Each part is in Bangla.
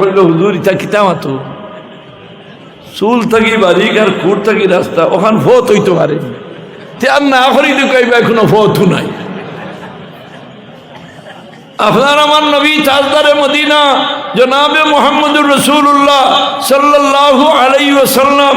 কইল হুজুর ইটা কিতা মাতো? চুল থাকি বারিক আর খুঁট থাকি রাস্তা, ওখান ফত হইতে পারে। রসুল্লাহ সাল্লাহ আলাই ওসাল্লাম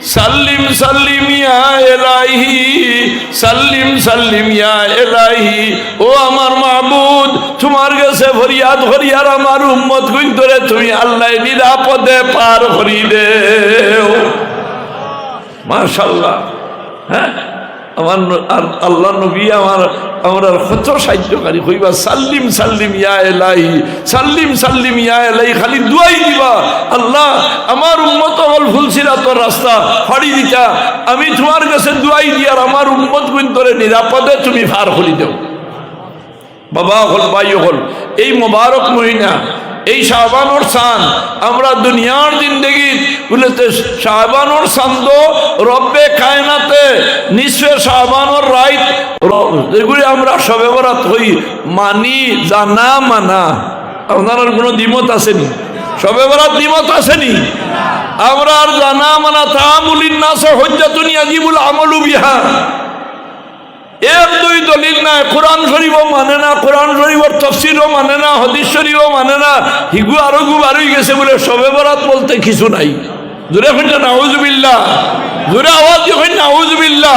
সাল্লিম সাল্লিম ইয়া এলাহি, সাল্লিম সাল্লিম ইয়া এলাহি। ও আমার মাহবুদ তোমার কাছে ফরিয়াদ ফরিয়ার আমার উম্মত গুণ করে তুমি আল্লাহ নিরাপদে পার করি দেও। মাশাল্লাহ হ্যাঁ? আমার আর আল্লাহ নবী আমার, আমরা কত সাহায্যকারী কইবা সাল্লিম সাল্লিম ইয়া এলাহি, সাল্লিম সাল্লিম ইয়া এলাহি, খালি দুয়াই দিবা। আল্লাহ, আমার উম্মত হল ফুলসিরা তোর রাস্তা, ফাড়ি দিতা। আমি তোমার কাছে দুয়াই দিয়ার আমার উম্মত গুণ করে নিরাপদে তুমি ফার করি দেও। বাবা হল, ভাই হল, এই মোবারক মহিনা, এই শাহবানোর সান আমরা দুনিয়ার জিন্দগি বলেতে শাহবানোর সান্দ রব্বে কায়নাতে, নিশ্চয় শাহবানোর রাইত। যেগুলি আমরা সবে বরাত হই, মানি, জানা, মানা। আপনার কোনো দ্বিমত আসেনি? সবে বরাত দ্বিমত আসেনি? আমরা আর জানা মানা তামুলিন নাসে হজ্জাতুনি আজিবুল আমলু বিহা। এক দুই দলিল নাই, কোরআন শরীফও মানে না, কোরআন শরীফর তফসিরও মানে না, হদিস শরীফও মানে না। হিগু আরও গু বারোই গেছে বলে সবে বরাত বলতে কিছু নাই। দূরে হইন নাউজবিল্লা দূরে আওয়াজ হইন নাউজুবিল্লাহ।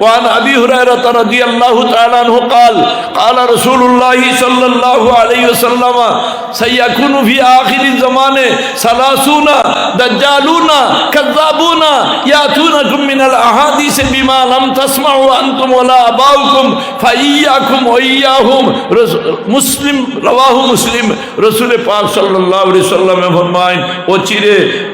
وعن أبي هريرة رضي الله تعالى عنه قال قال رسول الله صلى الله عليه وسلم سيكون في آخر الزمان سلاسون دجالون كذابون يأتونكم من الأحاديث بما لم تسمعوا أنتم ولا أباؤكم فإياكم وإياهم مسلم رواه مسلم رسول پاک صلی اللہ علیہ وسلم فرمائیں وہ چیرے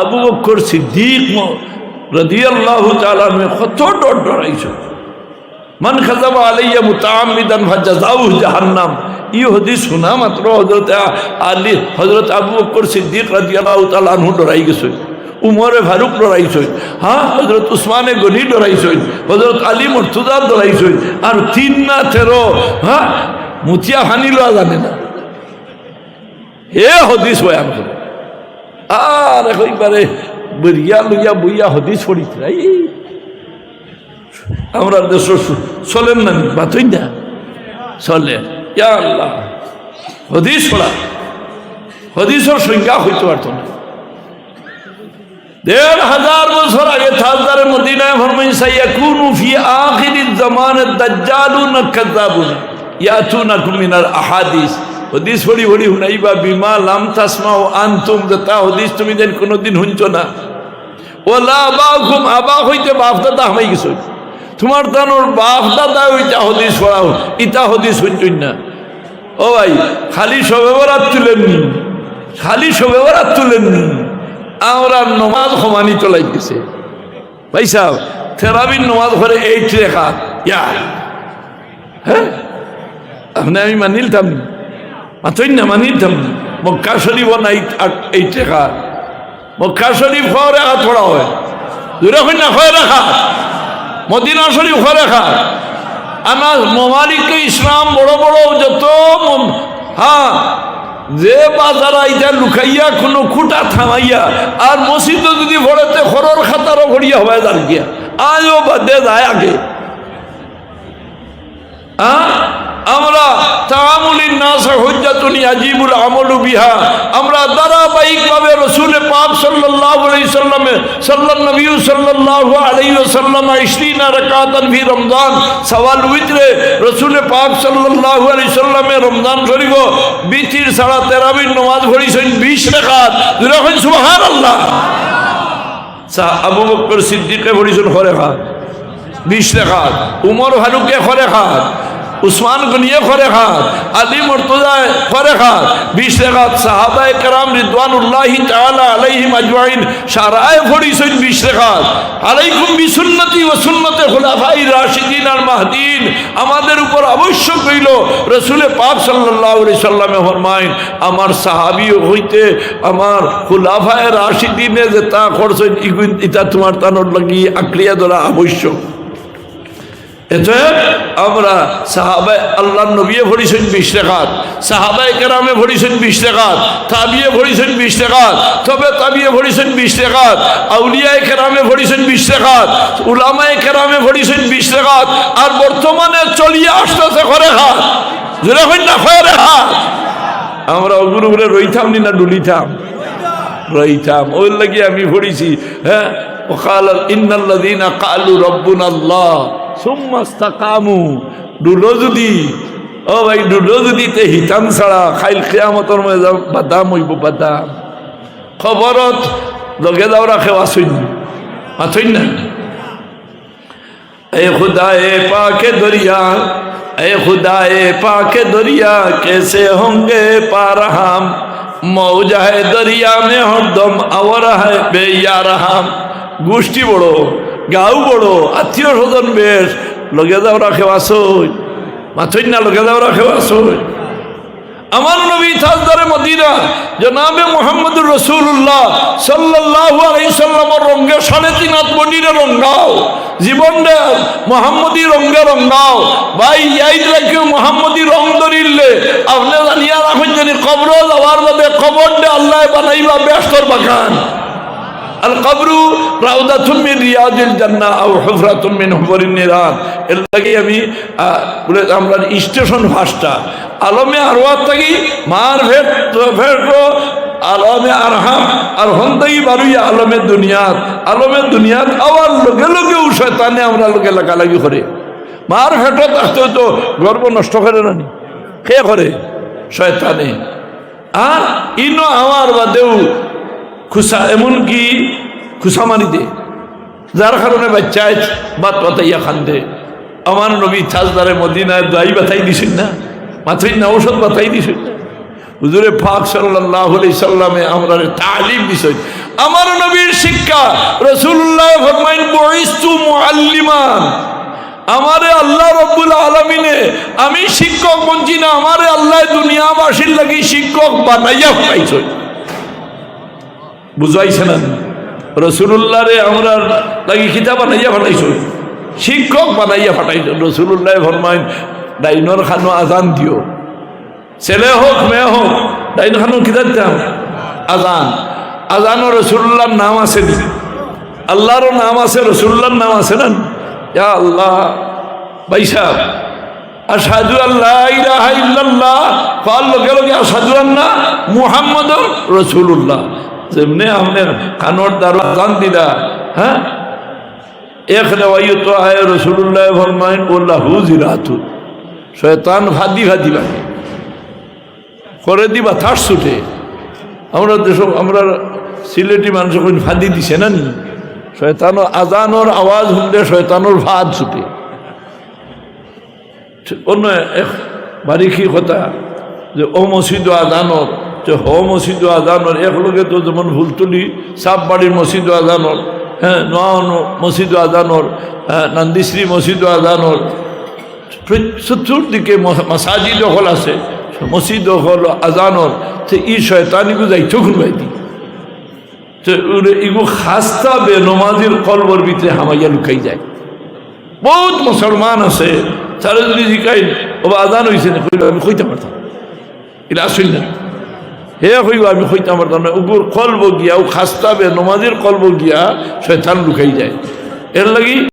আবু বকর সিদ্দিক রাদিয়াল্লাহু তাআলা কত ডর ডরাইছো। মান খাযাবা আলাইয়া মুতাআম্মিদান ফাজাযাউহু জাহান্নাম। ই হাদিস শোনা মাত্র হযরত আলী, হযরত আবু বকর সিদ্দিক রাদিয়াল্লাহু তাআলা আনহু ডরাই গেছে। উমরে ফারুক ডরাইছেন হ্যাঁ হজরত উসমানে গনি ডরাইছেন হজরত আলী মর্তুদা ডরাইছেন আর তিন না তেরো হ্যাঁ মুতিয়া হানি লওয়া জানে না। হে হদিস বয়ান করে। আর একবারে বরিয়া লইয়া বইয়া হদিস পড়ি এই আমরা দেশ চলেন না বাতই না। চলে ইয়া আল্লাহ। হদিস পড়া। হদিসের সংখ্যা হইতে পারত না। দেড় হাজার বছর আগে তাজদারে মদিনায় ফরমাই সাইয়াকুনু ফি আখিরিজ জামানের দাজ্জালুন কাযাবুন, ইয়াতুনাকুম মিনাল আহাদিস। হদিস পড়ি পড়ি হুনাইবা বিমা লাম তাসমাউ আনতুম তা হদিস তুমি যেন কোনোদিন শুনছ না। ওলা আবাকুম আবা হইতে বাপ দাদা হামাই গেছ। তোমার তানোর বাপ দাদা ওইটা হদিস পড়াও ইটা হদিস শুনছুন না। ও ভাই, খালি সবে বরাত তুলেননি খালি সবে বরাত তুলেননি আমরা নমাজ সমানি চলাই গেছে ভাই সাহ থেরাবির নমাজ ঘরে এইট রেখা ইয়া হ্যাঁ? আপনি আমি মানিলতাম নি। নাই মোমালিকে ইসলাম বড় বড় যত হ্যাঁ যে বাজার আইতা লুকাইয়া, কোনো খুঁটা থামাইয়া আর মসজিদে যদি ভরেতে খরর খাতারও ভরিয়া হবে গিয়া। আজও বাদে যায় আগে। হ্যাঁ? আমরা বিহা। আমরা ধারাবাহিকভাবে রসুল পাক সাল্লাল্লাহু আলাইহি সাল্লামে সাল্লান নবী সাল্লাল্লাহু আলাইহি ওয়াসাল্লাম 20 রাকাতান ফি রমজান। সওয়াল উইতরে রসুল পাক সাল্লাল্লাহু আলাইহি সাল্লামে রমজান শরীফ বিতির সাড়া তেরাবির নামাজ পড়িছেন 20 রাকাত। যখন সুবহানাল্লাহ। সা আবু বকর সিদ্দিকে হরে বিশ রেখাত উমর ফারুকে খরে খাত উসমান গনিয়ে খরে খাত আলী মর্তুজায় খরে খাত বিশ রেখাত সাহাবায়ে কেরাম রিদওয়ানুল্লাহি তাআলা আলাইহিম আজমাইন সারায় ফড়িছেন বিশ রেখাত। আলাইকুম বিসুন্নতি ওয়া সুন্নতে খুলাফাই রাশিদিন আর মাহদিন। আমাদের উপর আবশ্যক হইল রসুলে পাক সাল্লাল্লাহু আলাইহি সাল্লামে ফরমাইন, আমার সাহাবী হইতে আমার খুলাফায়ে রাশিদিনে যে তা করছেন ইতা তোমার তানোর লাগি আক্রিয়া ধরা আবশ্যক। এতে আমরা সাহাবাই আল্লাহ নবী ভরিছেন বিশ রেখাত সাহাবাই কেরামে ভরিছেন বিশ রেখাত তাবিয়ে ভরিছেন বিশ রেখাত তবে তাবিয়ে ভরিছেন বিশ রেখাত আউলিয়ায় কেরামে ভরিছেন বিশ রেখাত উলামায় কেরামে ভরিছেন বিশ রেখাত আর বর্তমানে চলিয়ে আসতেছে ঘরে হাত জোরে হইন না ঘরে হাত আমরা ওগুলো উপরে রইতাম নি না ডুলিতাম রইতাম ওই লাগি আমি পড়েছি হ্যাঁ وقال ان الذين قالوا ربنا الله কামু ডুলো যদি, ও ভাই ডুলো যদি তে হিতান ছাড়া খাইল খেয়ামতর মে যাও বাদাম। লগে যাও রাখে আসইন না? এ খুদা এ পাকে দরিয়া এ খুদা এ পাকে দরিয়া কেসে হঙ্গে পারাহাম মৌজাহে দরিয়া মে হরদম আওয়ার হায় বেয়ারাহাম গোষ্ঠী বড় গাও বড়, আত্মীয় স্বজন বেশ, লগে যাও রাখে আসই মাথই না, লগে যাও রাখে আসই আমার নবী তাজদারে মদিনা জনাবে মোহাম্মদুর রসুল্লাহ সাল্লাল্লাহু আলাইহি সাল্লামের রঙ্গে সাড়ে তিন হাত মনিরে রঙ্গাও জীবনটা মোহাম্মদী রঙ্গে রঙ্গাও ভাই ইয়াইদ রাখি মোহাম্মদী রং ধরিলে, আপনি জানিয়া রাখুন জানি কবর যাওয়ার বাদে দে, আল্লাহ বানাইবা ব্যস্তর বাগান। আল কবরু রাউদাতুম মিন রিয়াদিল জান্নাহ আও হুফরাতুম মিন হুফরিন নিরান লাগি আমি বলে আমরা স্টেশন ফাস্টা। আলমে আরওয়াত থাকি মার ভেট ভেট আলমে আরহাম, আর হন্দাই বারুইয়া আলমে দুনিয়াত। আলমে দুনিয়াত আবার লগে লগে ও শয়তানে আমরা লগে লাগালাগি করে। মার ভেটত আসতে তো গর্ব নষ্ট করে নি? কে করে? শয়তানে। আর ইনো আমার বাদেও খুসা এমনকি খুসা মারি দে। যার কারণে বাচ্চায় বাত খান দে। আমার নবী তাজদারে মদিনায় দাই বাতাই দিছেন না? মাথায় না ঔষধ বাতাই দিছেন না? হুজুরে ফাক সাল্লাহ সাল্লামে আমরা তালিম দিছেন। আমার নবীর শিক্ষা রসুল্লাহ ফরমাইন, বইস্তু মুআল্লিমান। আমারে আল্লাহ রব্বুল আলমিনে, আমি শিক্ষক বলছি না আমারে আল্লাহ দুনিয়াবাসীর লাগি শিক্ষক বানাইয়া পাইছই বুঝাইছে না। রসুল্লাহ রে আমরা লাগি কিতাব বানাইয়া ফাটাইছো? শিক্ষক বানাইয়া ফাটাইছো। রসুল্লাহ ফরমাইন, ডাইনর খানো আজান দিও। ছেলে হোক, মেয়ে হোক ডাইন খানো কিতাব দাম আজান। আজানও রসুল্লাহর নাম আছে আল্লাহরও নাম আছে রসুল্লাহর নাম আছে না ইয়া আল্লাহ ভাই সাহেব আসাদু আল্লাহ ইলাহা ইল্লাল্লাহ। লগে লগে আসাদু আল্লাহ মুহাম্মদ রসুল্লাহ যেমনি আপনি কানোর দ্বারা জান দিলা হ্যাঁ? এক রেওয়াইয় তো আয় রসুল্লাহ ফরমাইন ওল্লাহ হুজিরাতু। শয়তান ভাদি ভাদি বাকি করে দিবা থার ছুটে। আমরা দেশ আমরা সিলেটি মানুষ এখন ফাঁদি দিছে না নি? শয়তানোর আজানোর আওয়াজ শুনলে শয়তানোর ভাত ছুটে। অন্য এক বারিকি কথা? যে ও মসজিদ আজানোর যে হ মসজিদ আজানোর, একলগে তো যেমন ভুল তুলি সাপ বাড়ির মসজিদ আজানোর হ্যাঁ নোয়ান মসজিদ আজানোর হ্যাঁ নন্দিশ্রী মসজিদ আজানোর চতুর্দিকে মাসাজি দখল আছে, মসজিদ দখল আজানোর, তো ই শয়তানিগু যাইতো ঘুরবাই দি। তো খাস্তা বে নমাজির কলবর ভিতরে হামাইয়া লুকাই যায়। বহুত মুসলমান আছে, তারা যদি জিকাই ও আদান হয়েছে না আমি কইতে পারতাম এটা আসল না। হে হইব, আমি কইতে আমার না উগুর কলব গিয়া, ও খাস্তাবে, নমাজের কলব গিয়া, শয়তান লুকাই যায়। এর লাগি